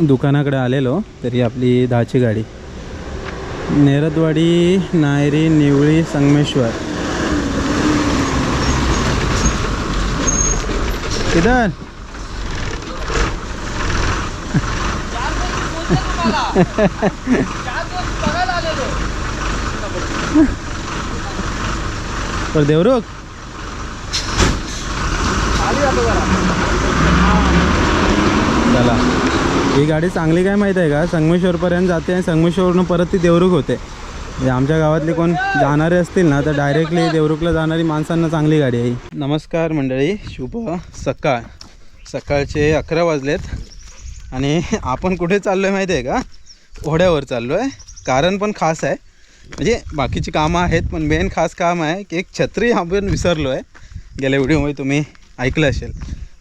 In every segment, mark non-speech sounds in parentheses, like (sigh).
दुकानाकडे आलेलो तरी आपली दहाची गाडी. नेरदवाडी नायरी निवळी संगमेश्वर. किधर (laughs) पर देवरुख चला. ही गाडी चांगली काय माहीत आहे का? संगमेश्वरपर्यंत जाते आणि संगमेश्वरवरून परत ती देवरुख होते. म्हणजे आमच्या गावातले कोण जाणारे असतील ना तर डायरेक्टली देवरुखला जाणारी माणसांना चांगली गाडी आहे नमस्कार मंडळी शुभ सकाळ. सकाळचे अकरा वाजलेत आणि आपण कुठे चाललो आहे माहिती आहे का? ओढ्यावर चाललो आहे कारण पण खास आहे. म्हणजे बाकीची कामं आहेत पण मेन खास काम आहे की एक छत्री आपण विसरलो आहे गेल्या व्हिडिओमध्ये तुम्ही ऐकलं असेल.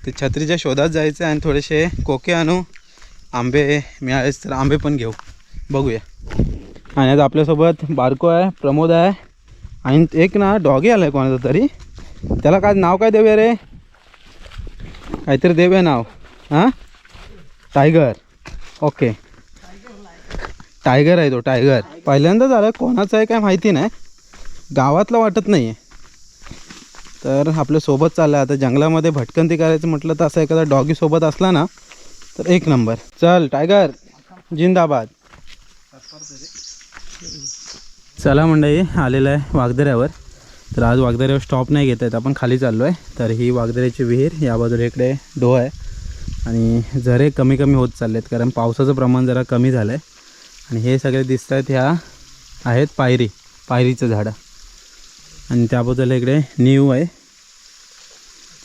ते छत्रीच्या शोधात जायचं आहे आणि थोडेसे कोके आणू. आंबे मिळालेच तर आंबे पण घेऊ. बघूया. आणि आज आपल्यासोबत बारको आहे प्रमोद आहे. आणि एक ना डॉगी आला आहे कोणाचं तरी. त्याला काय नाव काय देऊया रे? काहीतरी देऊया नाव. हां? टायगर. ओके. टायगर आहे तो टायगर. पहिल्यांदाच आला कोणाचं आहे काय माहिती नाही. गावातला वाटत नाही आहे तर आपल्यासोबत चाललं आहे आता जंगलामध्ये भटकंती करायचं म्हटलं तर असं एखादा डॉगी सोबत असला ना तर एक नंबर. चल टायगर जिंदाबाद. चला मंडळी आलेलं आहे वागदऱ्यावर तर आज वागदऱ्यावर स्टॉप नाही घेत आहेत आपण खाली चाललो आहे तर ही वागदऱ्याची विहीर या बाजूला इकडे डोह आहे. आणि झरे कमी कमी होत चालले आहेत कारण पावसाचं प्रमाण जरा कमी झालं आहे आणि हे सगळे दिसत आहेत ह्या आहेत पायरी पायरीचं झाडं. आणि त्या इकडे नीव आहे.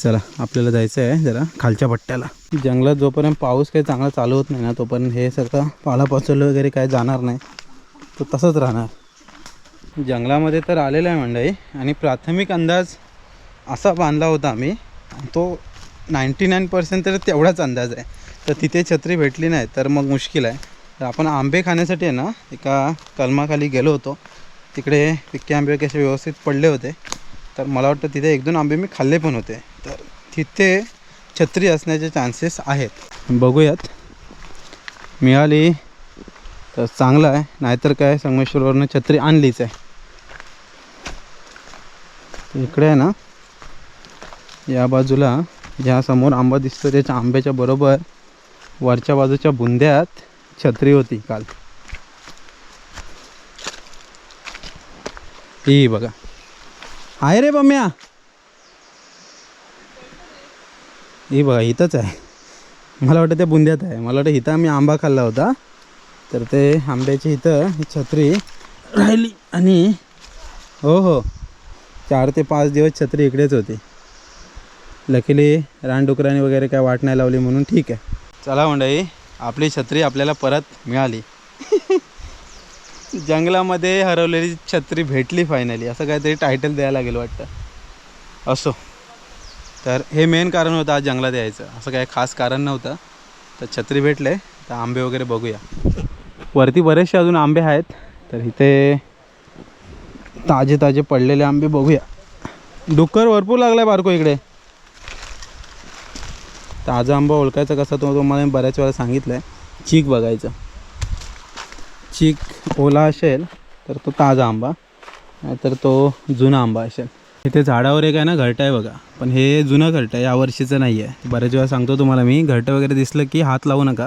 चला आपल्याला जायचं आहे जरा खालच्या पट्ट्याला. जंगलात जोपर्यंत पाऊस काही चांगला चालू होत नाही ना तोपर्यंत हे सगळं पालापाचोलं वगैरे काय जाणार नाही. तो तसंच राहणार. जंगलामध्ये तर आलेलं आहे मंडळी आणि प्राथमिक अंदाज असा बांधला होता आम्ही तो नाईंटी नाईन पर्सेंट तर तेवढाच अंदाज आहे. तर तिथे छत्री भेटली नाही तर मग मुश्किल आहे. तर आपण आंबे खाण्यासाठी आहे ना एका कलमाखाली गेलो होतो. तिकडे पिक्के आंबे कसे व्यवस्थित पडले होते. तर मला वाटतं तिथे एक दोन आंबे मी खाल्ले पण होते. तर तिथे छत्री असण्याचे चान्सेस आहेत. बघूयात. मिळाली तर चांगलं आहे. नाहीतर काय? संगमेश्वरवरनं छत्री आणलीच आहे. इकडे आहे ना? या बाजूला ज्या समोर आंबा दिसतो त्याच्या आंब्याच्या बरोबर वरच्या बाजूच्या बुंद्यात छत्री होती काल. ही बघा. आहे रे बम्या! ही बघा इथंच आहे. मला वाटतं त्या बुंद्यात आहे. मला वाटतं इथं आम्ही आंबा खाल्ला होता. तर ते आंब्याची इथं ही छत्री राहिली आणि हो हो. चार ते पाच दिवस छत्री इकडेच होती. लकीली रानडुकराने वगैरे काय वाट नाही लावली म्हणून ठीक आहे. चला मंडळी आपली छत्री आपल्याला परत मिळाली. (laughs) जंगलामध्ये हरवलेली छत्री भेटली फायनली असं काहीतरी टायटल द्यायला लागेल वाटतं. असो. तर हे मेन कारण होतं आज जंगलात यायचं. असं काही खास कारण नव्हतं. तर छत्री भेटले. तर आंबे वगैरे बघूया. वरती बरेचसे अजून आंबे आहेत. तर इथे ताजे ताजे पडलेले आंबे बघूया. डुक्कर भरपूर लागला आहे बारको इकडे. ताजा आंबा ओळखायचा कसा तो तुम्हाला बऱ्याच वेळा सांगितलं आहे चीक बघायचं. चीक ओला असेल तर तो ताजा आंबा. नाहीतर तो जुना आंबा असेल. इथे झाडावर एक आहे ना घरटा आहे बघा. पण हे जुनं घरटं आहे यावर्षीचं नाही आहे. बऱ्याच वेळा सांगतो तुम्हाला मी घरटं वगैरे दिसलं की हात लावू नका.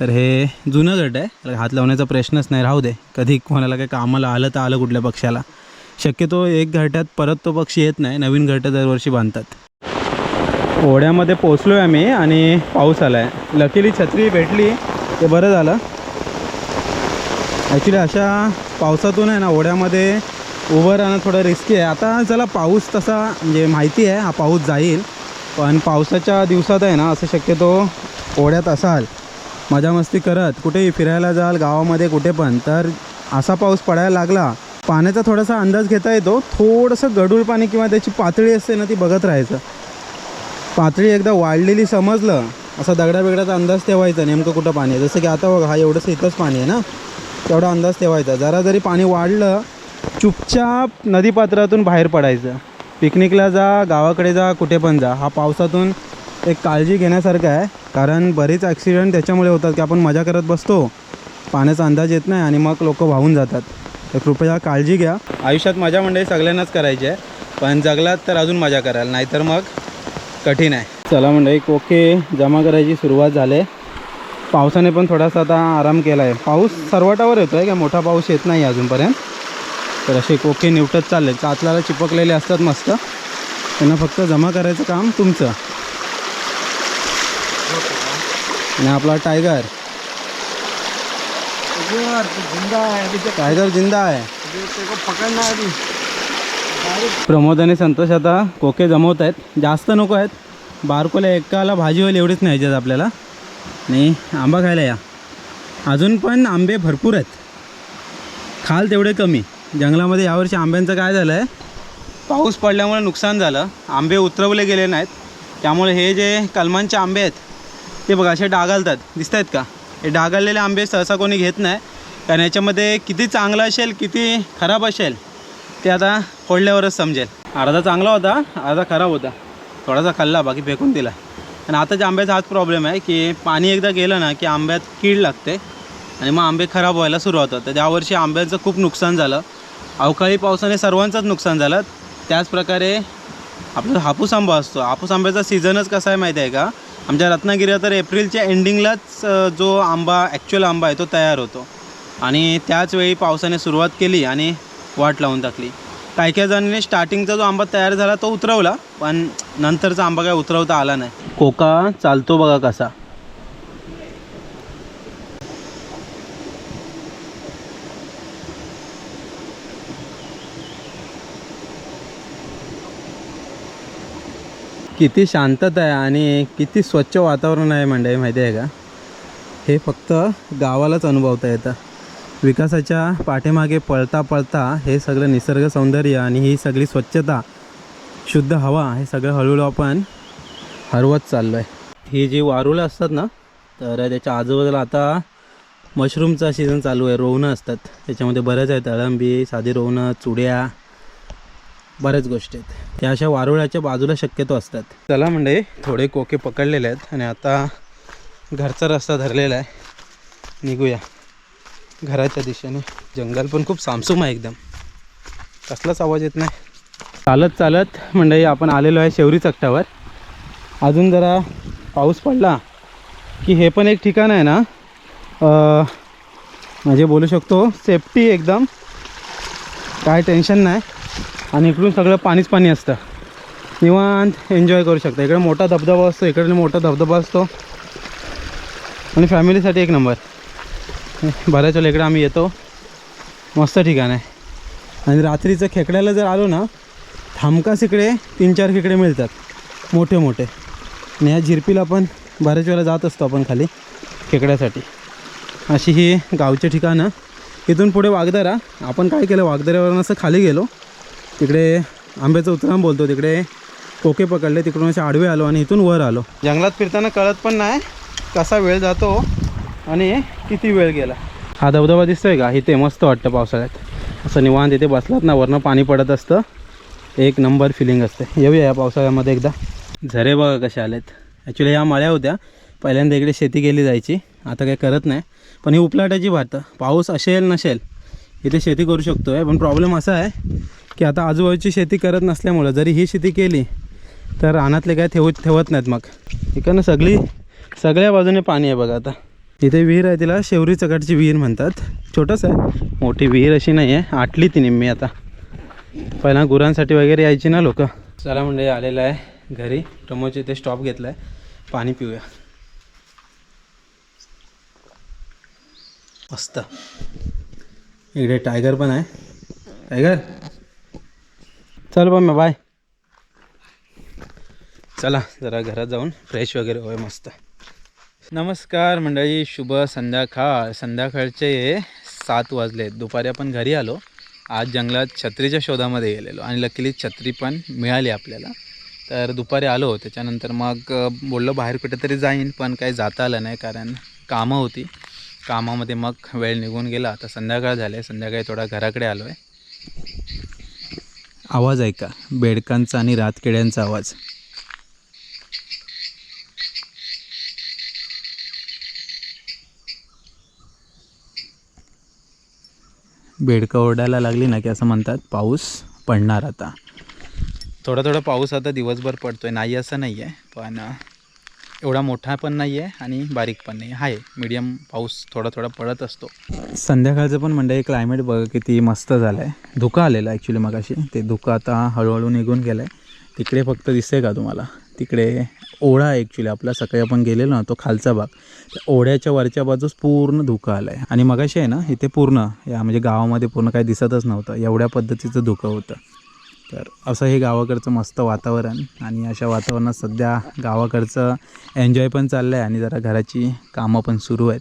तर हे जुनं घरटं आहे हात लावण्याचा प्रश्नच नाही राहू दे. कधी कोणाला काही कामाला आलं तर आलं कुठल्या पक्षाला. शक्यतो एक घरट्यात परत तो पक्षी येत नाही नवीन घरटं दरवर्षी बांधतात. ओढ्यामध्ये पोचलो आहे आम्ही आणि पाऊस आला आहे लकीली छत्री भेटली ते बरं झालं. ॲक्च्युली अशा पावसातून आहे ना ओढ्यामध्ये उभं राहणं थोडं रिस्की आहे. आता चला पाऊस तसा म्हणजे माहिती आहे हा पाऊस जाईल. पण पावसाच्या दिवसात आहे ना असं शक्यतो ओढ्यात असाल मजा मस्ती करत कुठेही फिरायला जाल गावामध्ये कुठे पण तर असा पाऊस पडायला लागला पाण्याचा थोडासा अंदाज घेता येतो. थोडंसं गडूळ पाणी किंवा त्याची पातळी असते ना ती बघत राहायचं. पातळी एकदा वाढलेली समजलं असा दगडा बिगडाचा अंदाज ठेवायचा नेमकं कुठं पाणी आहे. जसं की आता बघा हा एवढंसं इथंच पाणी आहे ना तेवढा अंदाज ठेवायचा. जरा जरी पाणी वाढलं चुपचाप नदीपात्रातून बाहेर पडायचं. पिकनिकला जा गावाकडे जा कुठे पण जा. हा पावसातून एक काळजी घेण्यासारखं आहे. कारण बरेच ॲक्सिडेंट त्याच्यामुळे होतात की आपण मजा करत बसतो. पाण्याचा अंदाज येत नाही आणि मग लोक वाहून जातात. तर कृपया काळजी घ्या. आयुष्यात मजा म्हणजे सगळ्यांनाच करायची आहे. पण जगलात तर अजून मजा कराल नाहीतर मग कठीण आहे. चला म्हणजे ओके. जमा करायची सुरुवात झाली. पावसाने पण थोडासा आता आराम केला आहे पाऊस सरवटावर येतो आहे काय मोठा पाऊस येत नाही अजूनपर्यंत. तर असे कोके निवटत चालले. चातलाला चिपकलेले असतात मस्त. त्यांना फक्त जमा करायचं काम तुमचं. आणि आपला टायगर. टायगर जिंदा आहे. प्रमोद आणि संतोष आता कोके जमवत आहेत. जास्त नको आहेत. बारकोल्या एकाला भाजी होईल एवढीच नाही आपल्याला. आणि आंबा खायला या. अजून पण आंबे भरपूर आहेत. खाल तेवढे कमी. जंगलामध्ये यावर्षी आंब्यांचं काय झालं आहे पाऊस पडल्यामुळे नुकसान झालं. आंबे उतरवले गेले नाहीत. त्यामुळे हे जे कलमांचे आंबे आहेत ते बघा असे डागालतात. दिसत आहेत का? हे डागाळलेले आंबे सहसा कोणी घेत नाही. कारण याच्यामध्ये किती चांगलं असेल किती खराब असेल ते आता फोडल्यावरच समजेल. अर्धा चांगला होता अर्धा खराब होता. थोडासा खाल्ला बाकी फेकून दिला. आणि आताच्या आंब्याचा हाच प्रॉब्लेम आहे की पाणी एकदा गेलं ना की आंब्यात कीड लागते. आणि मग आंबे खराब व्हायला सुरुवात होतं तर त्यावर्षी आंब्याचं खूप नुकसान झालं. अवकाळी पावसाने सर्वांचंच नुकसान झालं. त्याचप्रकारे आपला हापूस आंबा असतो. हापूस आंब्याचा सीझनच कसा आहे माहिती आहे का? आमच्या रत्नागिरीला तर एप्रिलच्या एंडिंगलाच जो आंबा ॲक्च्युअल आंबा आहे तो तयार होतो. आणि त्याचवेळी पावसाने सुरुवात केली आणि वाट लावून टाकली. काही काही जणांनी स्टार्टिंगचा जो आंबा तयार झाला तो उतरवला पण नंतरचा आंबा काय उतरवता आला नाही. कोका चालतो बघा कसा. किती शांतता आहे आणि किती स्वच्छ वातावरण आहे मंडळी माहिती आहे का? हे फक्त गावालाच अनुभवता येतं. विकासाच्या पाठीमागे पळता पळता हे सगळं निसर्ग सौंदर्य आणि ही सगळी स्वच्छता शुद्ध हवा हे सगळं हळूहळू आपण हरवत चाललो आहे ही जी वारुळं असतात ना तर त्याच्या आजूबाजूला आता मशरूमचा सीझन चालू आहे रोवणं असतात. त्याच्यामध्ये बऱ्याच आहेत अळंबी साधी रोवणं चुड्या बऱ्याच गोष्टी आहेत. त्या अशा वारुळाच्या बाजूला शक्यतो असतात. चला म्हणजे थोडे कोके पकडलेले आहेत आणि आता घरचा रस्ता धरलेला आहे. निघूया. घराच्या दिशेने. जंगल पण खूप सामसूम आहे एकदम. कसलाच आवाज येत नाही. चालत चालत म्हणजे आपण आलेलो आहे शेवरी चकटावर अजून जरा पाऊस पडला की हे पण एक ठिकाण आहे ना? म्हणजे बोलू शकतो सेफ्टी एकदम. काय टेन्शन नाही. आणि इकडून सगळं पाणीच पाणी असतं. निवांत एन्जॉय करू शकता. इकडे मोठा धबधबा असतो इकडे मोठा धबधबा असतो. आणि फॅमिलीसाठी एक नंबर बऱ्याच वेळेला इकडे आम्ही येतो. मस्त ठिकाण आहे. आणि रात्रीचं खेकड्याला जर आलो ना थांबकास इकडे तीन चार खेकडे मिळतात. मोठे मोठे. आणि ह्या झिरपीला पण बऱ्याच वेळेला जात असतो आपण खाली खेकड्यासाठी. अशी ही गावचे ठिकाणं. इथून पुढे वागदरा. आपण काय केलं वागदऱ्यावरून असं खाली गेलो. तिकडे आंब्याचं उतराम बोलतो तिकडे कोके पकडले तिकडून असे आडवे आलो आणि इथून वर आलो. जंगलात फिरताना कळत पण नाही कसा वेळ जातो आणि किती वेळ गेला. हा धबधबा दिसतोय का? इथे मस्त वाटतं पावसाळ्यात. असं निवांत इथे बसलात ना वरनं पाणी पडत असतं. एक नंबर फिलिंग असते. येऊया या पावसाळ्यामध्ये एकदा. झरे बघा कसे आलेत. ॲक्च्युली ह्या मळ्या होत्या. पहिल्यांदा इकडे शेती केली जायची. आता काही करत नाही. पण ही उपलाटाची भात. पाऊस असेल नसेल इथे शेती करू शकतो आहे पण प्रॉब्लेम असा आहे की आता आजूबाजूची शेती करत नसल्यामुळं जरी ही शेती केली तर रानातले काय ठेवू ठेवत नाहीत मग. इकडनं सगळी सगळ्या बाजूने पाणी आहे बघा आता. इथे विहीर आहे तिला शेवरी चकाटची विहीर म्हणतात. छोटंच आहे. मोठी विहीर अशी नाही आहे आटली ती निम्मी आता. पहिला गुरांसाठी वगैरे यायची ना लोक. चला म्हणजे आलेलं आहे घरी. प्रमोदच्या इथे स्टॉप घेतला आहे पाणी पिऊया. मस्त. इकडे टायगर पण आहे. टायगर चल बा बाय चला जरा घरात जाऊन फ्रेश वगैरे होय मस्त. नमस्कार मंडळी शुभ संध्याकाळ. संध्याकाळचे सात वाजले. दुपारी आपण घरी आलो. आज जंगलात छत्रीच्या शोधामध्ये गेलेलो आणि लकीली छत्री पण मिळाली आपल्याला. तर दुपारी आलो त्याच्यानंतर मग बोललो बाहेर कुठेतरी जाईन पण काही जाता आलं नाही कारण कामं होती. कामामध्ये मग वेळ निघून गेला. आता संध्याकाळ झाले संध्याकाळी थोडा घराकडे आलो आहे आवाज ऐका. बेडकांचा आणि रातकिड्यांचा आवाज. बेडकं ओरडायला लागली ना की असं म्हणतात पाऊस पडणार आता. थोडा थोडा पाऊस आता दिवसभर पडतो आहे नाही असं नाही आहे पण एवढा मोठा पण नाही आहे आणि बारीक पण नाही आहे मीडियम पाऊस थोडा थोडा पडत असतो. संध्याकाळचं पण म्हणजे क्लायमेट बघ किती मस्त झालं आहे धुकं आलेलं ॲक्च्युली मगाशी. ते धुकं आता हळूहळू निघून गेलं आहे तिकडे फक्त दिसते का तुम्हाला? तिकडे ओढा आहे ॲक्च्युली आपला सकाळी आपण गेलेलो ना तो खालचा भाग. त्या ओढ्याच्या वरच्या बाजूस पूर्ण धुकं आलं आहे आणि मगाशी आहे ना इथे पूर्ण या म्हणजे गावामध्ये पूर्ण काही दिसतच नव्हतं. एवढ्या पद्धतीचं धुकं होतं. तर असं हे गावाकडचं मस्त वातावरण आणि अशा वातावरणात सध्या गावाकडचं एन्जॉय पण चाललं आहे आणि जरा घराची कामं पण सुरू आहेत.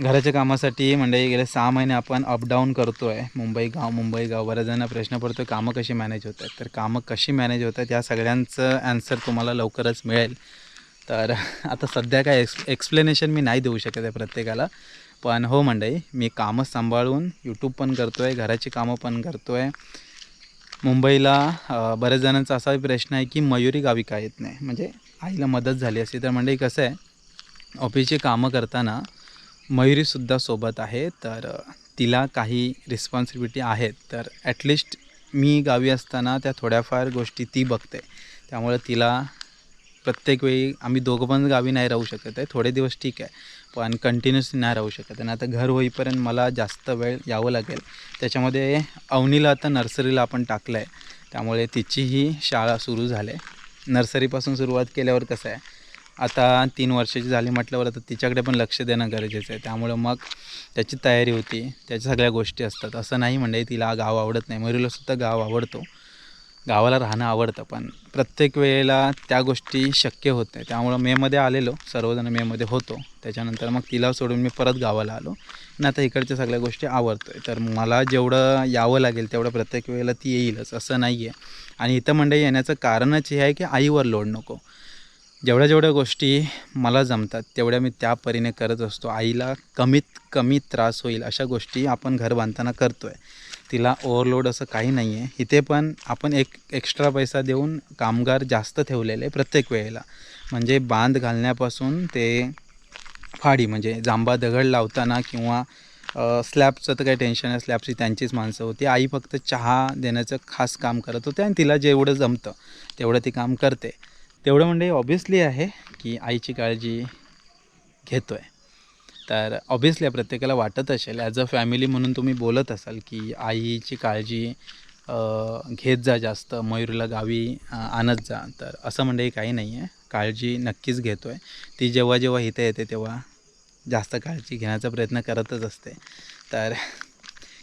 घराच्या कामासाठी म्हणजे गेले सहा महिने आपण अपडाऊन करतो आहे मुंबई गाव मुंबई गाव बऱ्याच जणांना प्रश्न पडतो कामं कशी मॅनेज होत आहेत तर कामं कशी मॅनेज होत आहेत या सगळ्यांचं ॲन्सर तुम्हाला लवकरच मिळेल. तर (laughs) आता सध्या काय एक्स एक्सप्लेनेशन मी नाही देऊ शकत आहे प्रत्येकाला. पण हो मंडळी मी कामं सांभाळून यूट्यूब पण करतो आहे घराची कामं पण करतो आहे मुंबईला बऱ्याच जणांचा असा प्रश्न आहे की मयुरी गावी का येत नाही? म्हणजे आईला मदत झाली असती तर म्हणजे कसं आहे ऑफिसची कामं करताना मयुरीसुद्धा सोबत आहे. तर तिला काही रिस्पॉन्सिबिलिटी आहेत. तर ॲटलिस्ट मी गावी असताना त्या थोड्याफार गोष्टी ती बघते. त्यामुळे तिला प्रत्येक वेळी आम्ही दोघं पण गावी नाही राहू शकत आहे. थोडे दिवस ठीक आहे. पण कंटिन्युअसली नाही राहू शकत. आणि आता घर होईपर्यंत मला जास्त वेळ यावं लागेल. त्याच्यामध्ये अवनीला आता नर्सरीला आपण टाकलं आहे त्यामुळे तिचीही शाळा सुरू झाली. आहे नर्सरीपासून सुरुवात केल्यावर कसं आहे आता तीन वर्षाची झाली म्हटल्यावर आता तिच्याकडे पण लक्ष देणं गरजेचं आहे. त्यामुळं मग त्याची तयारी होती. त्याच्या सगळ्या गोष्टी असतात. असं नाही म्हणजे तिला गाव आवडत नाही. मरीलासुद्धा गाव आवडतो. गावाला राहणं आवडतं पण प्रत्येक वेळेला त्या गोष्टी शक्य होत नाही. त्यामुळं मेमध्ये आलेलो सर्वजण मेमध्ये होतो. त्याच्यानंतर मग तिला सोडून मी परत गावाला आलो. आणि आता इकडच्या सगळ्या गोष्टी आवडतो आहे तर मला जेवढं यावं लागेल तेवढं प्रत्येक वेळेला ती येईलच असं नाही आहे आणि इथं मंडई येण्याचं कारणच हे आहे की आईवर लोड नको. जेवढ्या जेवढ्या गोष्टी मला जमतात तेवढ्या मी त्या परीने करत असतो. आईला कमीत कमी त्रास होईल अशा गोष्टी आपण घर बांधताना करतो आहे तिला ओव्हरलोड असं काही नाही आहे इथे पण आपण एक एक्स्ट्रा पैसा देऊन कामगार जास्त ठेवलेले आहे प्रत्येक वेळेला. म्हणजे बांध घालण्यापासून ते फाडी म्हणजे जांबा दगड लावताना किंवा स्लॅबचं तर काही टेन्शन आहे स्लॅबची त्यांचीच माणसं होती. आई फक्त चहा देण्याचं खास काम करत होते आणि तिला जेवढं जमतं तेवढं ती काम करते. तेवढं म्हणजे ऑब्वियसली आहे की आईची काळजी घेतो आहे तर ऑब्व्हियसली प्रत्येकाला वाटत असेल ॲज अ फॅमिली म्हणून तुम्ही बोलत असाल की आईची काळजी घेत जा जास्त मयूरला गावी आणत जा. तर असं म्हणजे काही नाही आहे काळजी नक्कीच घेतो आहे ती जेव्हा जेव्हा इथे येते तेव्हा जास्त काळजी घेण्याचा प्रयत्न करतच असते. तर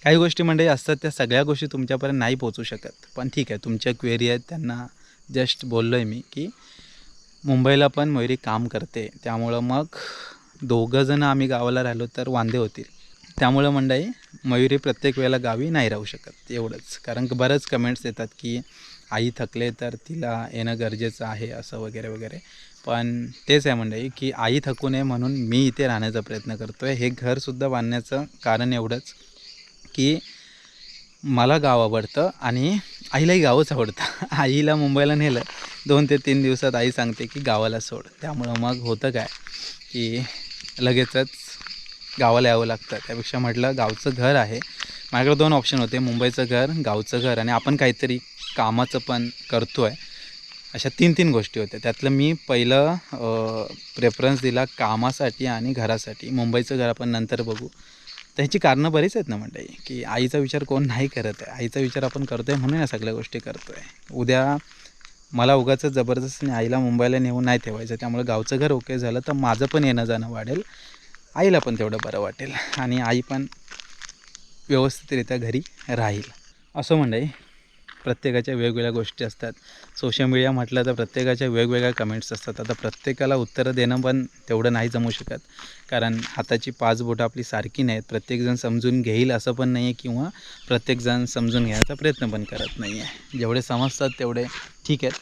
काही गोष्टी म्हणजे असतात त्या सगळ्या गोष्टी तुमच्यापर्यंत नाही पोचू शकत. पण ठीक आहे तुमच्या क्वेरी आहेत त्यांना जस्ट बोललो आहे मी की मुंबईला पण मयुरी काम करते. त्यामुळं मग दोघंजणं आम्ही गावाला राहिलो तर वांदे होतील. त्यामुळं मंडळी मयुरी प्रत्येक वेळेला गावी नाही राहू शकत एवढंच. कारण बरंच कमेंट्स येतात की आई थकले तर तिला येणं गरजेचं आहे असं वगैरे वगैरे. पण तेच आहे मंडळी की आई थकू नये म्हणून मी इथे राहण्याचा प्रयत्न करतो आहे हे घरसुद्धा बांधण्याचं कारण एवढंच की मला गाव आवडतं आणि आईलाही गावच आवडतं. (laughs) आईला मुंबईला नेलं दोन ते तीन दिवसात आई सांगते की गावाला सोड. त्यामुळं मग होतं काय की लगेचच गावाला यावं लागतं. त्यापेक्षा म्हटलं गावचं घर आहे. माझ्याकडे दोन ऑप्शन होते मुंबईचं घर गावचं घर आणि आपण काहीतरी कामाचं पण करतो आहे अशा तीन तीन गोष्टी होत्या. त्यातलं मी पहिलं प्रेफरन्स दिला कामासाठी आणि घरासाठी. मुंबईचं घर आपण नंतर बघू. त्याची कारणं बरीच आहेत ना म्हणताय की आईचा विचार कोण नाही करत आहे. आईचा विचार आपण करतो आहे म्हणून या सगळ्या गोष्टी करतो आहे उद्या मला उगाच जबरदस्तीने आईला मुंबईला नेऊन नाही ठेवायचं. त्यामुळे गावचं घर ओके झालं तर माझं पण येणं जाणं वाढेल. आईला पण तेवढं बरं वाटेल. आणि आई पण व्यवस्थितरित्या घरी राहील. असं मंडळी प्रत्येकाच्या वेगवेगळ्या गोष्टी असतात. सोशल मीडिया म्हटलं तर प्रत्येकाच्या वेगवेगळ्या कमेंट्स असतात. आता प्रत्येकाला उत्तरं देणं पण तेवढं नाही जमू शकत. कारण हाताची पाच बोटं आपली सारखी नाहीत. प्रत्येकजण समजून घेईल असं पण नाही आहे किंवा प्रत्येकजण समजून घेण्याचा प्रयत्न पण करत नाही आहे जेवढे समजतात तेवढे ठीक आहेत.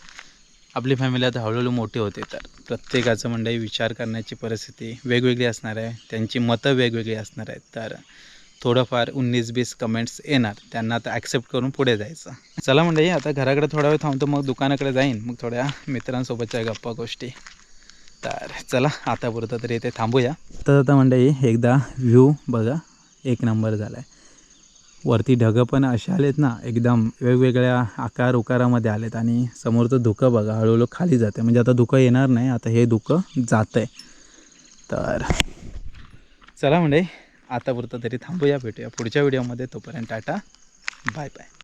आपली फॅमिली आता हळूहळू मोठी होते तर. प्रत्येकाचं मंडळी विचार करण्याची परिस्थिती वेगवेगळी असणार आहे. त्यांची मतं वेगवेगळी असणार आहेत तर. थोडंफार उन्नीस बीस कमेंट्स येणार. त्यांना आता ॲक्सेप्ट करून पुढे जायचं. चला म्हणजे आता घराकडे थोडा वेळ थांबतो मग दुकानाकडे जाईन. मग थोड्या मित्रांसोबतच्या गप्पा गोष्टी. तर चला आतापुरतं तरी इथे थांबूया. तर आता म्हणजे एकदा व्ह्यू बघा एक नंबर झाला आहे वरती ढगं पण असे आलेत ना एकदम वेगवेगळ्या आकार उकारामध्ये आलेत आणि समोरचं धुकं बघा हळूहळू खाली जाते. म्हणजे आता धुकं येणार नाही आता हे धुकं जातं आहे तर चला म्हणजे आतापुरतं तरी थांबूया भेटूया पुढच्या व्हिडिओमध्ये. तोपर्यंत टाटा बाय बाय.